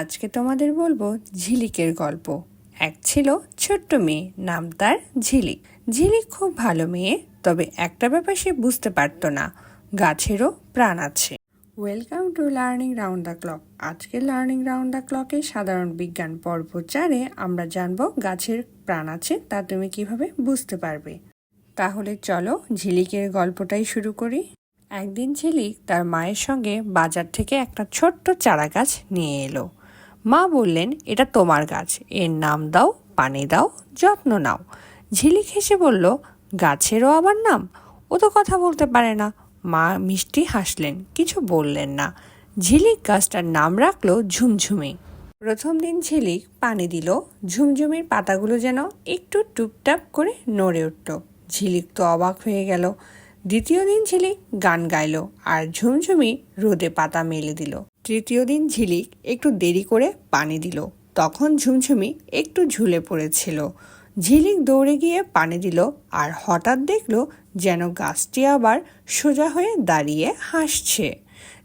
আজকে তোমাদের বলব ঝিলিকের গল্প। এক ছিল ছোট্ট মেয়ে, নাম তার ঝিলিক। ঝিলিক খুব ভালো মেয়ে, তবে একটা ব্যাপার সে বুঝতে পারতো না। গাছেরও প্রাণ আছে। Welcome to learning round the clock আজকের লার্নিং রাউন্ড দ্য ক্লকে সাধারণ বিজ্ঞান পর্ব চারে আমরা জানব গাছের প্রাণ আছে তা তুমি কীভাবে বুঝতে পারবে। তাহলে চলো ঝিলিকের গল্পটাই শুরু করি। একদিন ঝিলিক তার মায়ের সঙ্গে বাজার থেকে একটা ছোট্ট চারা গাছ নিয়ে এলো। মা বললেন, এটা তোমার গাছ। এর নাম দাও, পানি দাও, যত্ন নাও। ঝিলিক হেসে বলল, গাছেরও আবার নাম? ও তো কথা বলতে পারে না। মা মিষ্টি হাসলেন, কিছু বললেন না। ঝিলিক গাছটার নাম রাখল ঝুমঝুমি। প্রথম দিন ঝিলিক পানি দিল, ঝুমঝুমির পাতাগুলো যেন একটু টুপটাপ করে নড়ে উঠল। ঝিলিক তো অবাক হয়ে গেল। দ্বিতীয় দিন ঝিলিক গান গাইলো আর ঝুমঝুমি রোদে পাতা মেলে দিল। তৃতীয় দিন ঝিলিক একটু দেরি করে পানি দিল। তখন ঝুমঝুমি একটু ঝুলে পড়েছিল। ঝিলিক দৌড়ে গিয়ে পানি দিল আর হঠাৎ দেখল যেন গাছটি আবার সোজা হয়ে দাঁড়িয়ে হাসছে।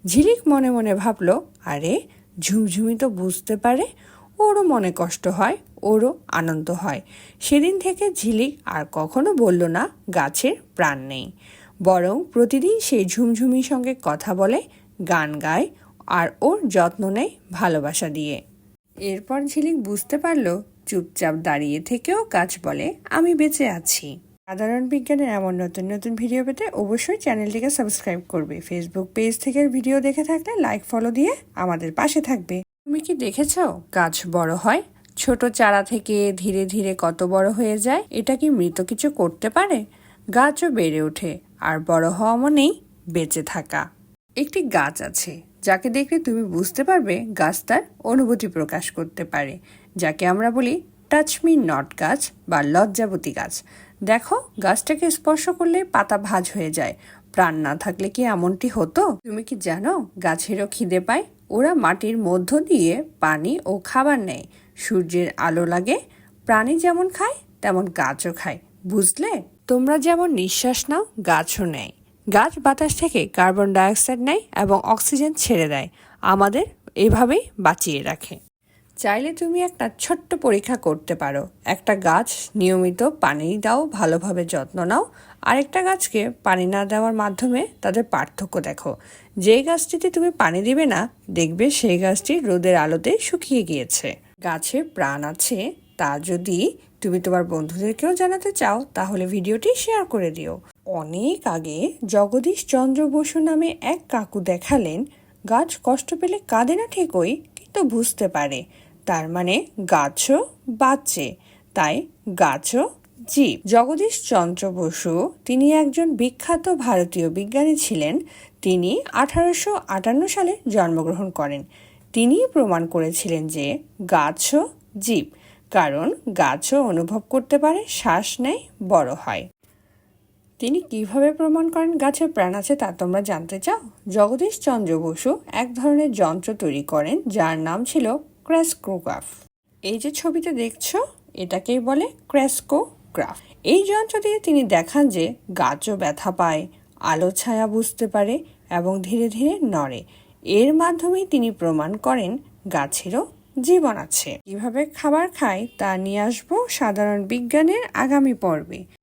ঝিলিক মনে মনে ভাবলো, আরে, ঝুমঝুমি তো বুঝতে পারে, ওরও মনে কষ্ট হয়, ওরও আনন্দ হয়। সেদিন থেকে ঝিলিক আর কখনো বলল না গাছের প্রাণ নেই। বরং প্রতিদিন সেই ঝুমঝুমির সঙ্গে কথা বলে, গান গায় আর ওর যত্ন নেয় ভালোবাসা দিয়ে। এরপর ঝিলিক বুঝতে পারল, চুপচাপ দাঁড়িয়ে থেকেও গাছ বলে, আমি বেঁচে আছি। সাধারণ বিজ্ঞানের এমন নতুন নতুন ভিডিও পেতে অবশ্যই চ্যানেলটিকে সাবস্ক্রাইব করবে। ফেসবুক পেজ থেকে ভিডিও দেখে থাকলে লাইক ফলো দিয়ে আমাদের পাশে থাকবে। তুমি কি দেখেছ গাছ বড় হয়? ছোট চারা থেকে ধীরে ধীরে কত বড় হয়ে যায়? এটা কি মৃত কিছু করতে পারে? গাছও বেড়ে ওঠে, আর বড় হওয়া মানেই বেঁচে থাকা। একটি গাছ আছে যাকে দেখলে তুমি বুঝতে পারবে গাছ তার অনুভূতি প্রকাশ করতে পারে। যাকে আমরা বলি টাচমি নট গাছ বা লজ্জাবতী গাছ। দেখো, গাছটাকে স্পর্শ করলে পাতা ভাঁজ হয়ে যায়। প্রাণ না থাকলে কি এমনটি হতো? তুমি কি জানো, গাছেরও খিদে পায়? ওরা মাটির মধ্য দিয়ে পানি ও খাবার নেয়। সূর্যের আলো লাগে, প্রাণী যেমন খায়, তেমন গাছও খায়। বুঝলে? তোমরা যেমন নিঃশ্বাস নাও, গাছও নেয়। গাছ বাতাস থেকে কার্বন ডাইঅক্সাইড নেয় এবং অক্সিজেন ছেড়ে দেয়। আমাদের এভাবেই বাঁচিয়ে রাখে। চাইলে তুমি একটা ছোট্ট পরীক্ষা করতে পারো। একটা গাছ নিয়মিত পানি দাও, ভালোভাবে যত্ন নাও। আরেকটা গাছকে পানি না দেওয়ার মাধ্যমে তাদের পার্থক্য দেখো। যে গাছটিতে তুমি পানি দিবে না, দেখবে সেই গাছটি রোদের আলোতে শুকিয়ে গিয়েছে। গাছে প্রাণ আছে, তা যদি তুমি তোমার বন্ধুদেরকেও জানাতে চাও, তাহলে ভিডিওটি শেয়ার করে দিও। অনেক আগে জগদীশ চন্দ্র বসু নামে এক কাকু দেখালেন, গাছ কষ্ট পেলে কাঁদে না ঠিকই, কিন্তু বুঝতে পারে। তার মানে গাছও বাঁচে, তাই গাছও জীব। জগদীশ চন্দ্র বসু তিনি একজন বিখ্যাত ভারতীয় বিজ্ঞানী ছিলেন। তিনি আঠারোশো আটান্ন সালে জন্মগ্রহণ করেন। তিনি প্রমাণ করেছিলেন যে গাছও জীব, কারণ গাছও অনুভব করতে পারে শ্বাস নেয়, বড় হয়। তিনি কীভাবে প্রমাণ করেন গাছের প্রাণ আছে তা তোমরা জানতে চাও? জগদীশ চন্দ্র বসু এক ধরনের যন্ত্র তৈরি করেন যার নাম ছিল ক্র্যাসকোগ্রাফ এই যে ছবিতে দেখছ, এটাকেই বলে ক্র্যাসকোগ্রাফ এই যন্ত্র দিয়ে তিনি দেখান যে গাছও ব্যথা পায়, আলো ছায়া বুঝতে পারে এবং ধীরে ধীরে নড়ে। এর মাধ্যমেই তিনি প্রমাণ করেন গাছেরও জীবন আছে। কীভাবে খাবার খায় তা নিয়ে আসব সাধারণ বিজ্ঞানের আগামী পর্বে।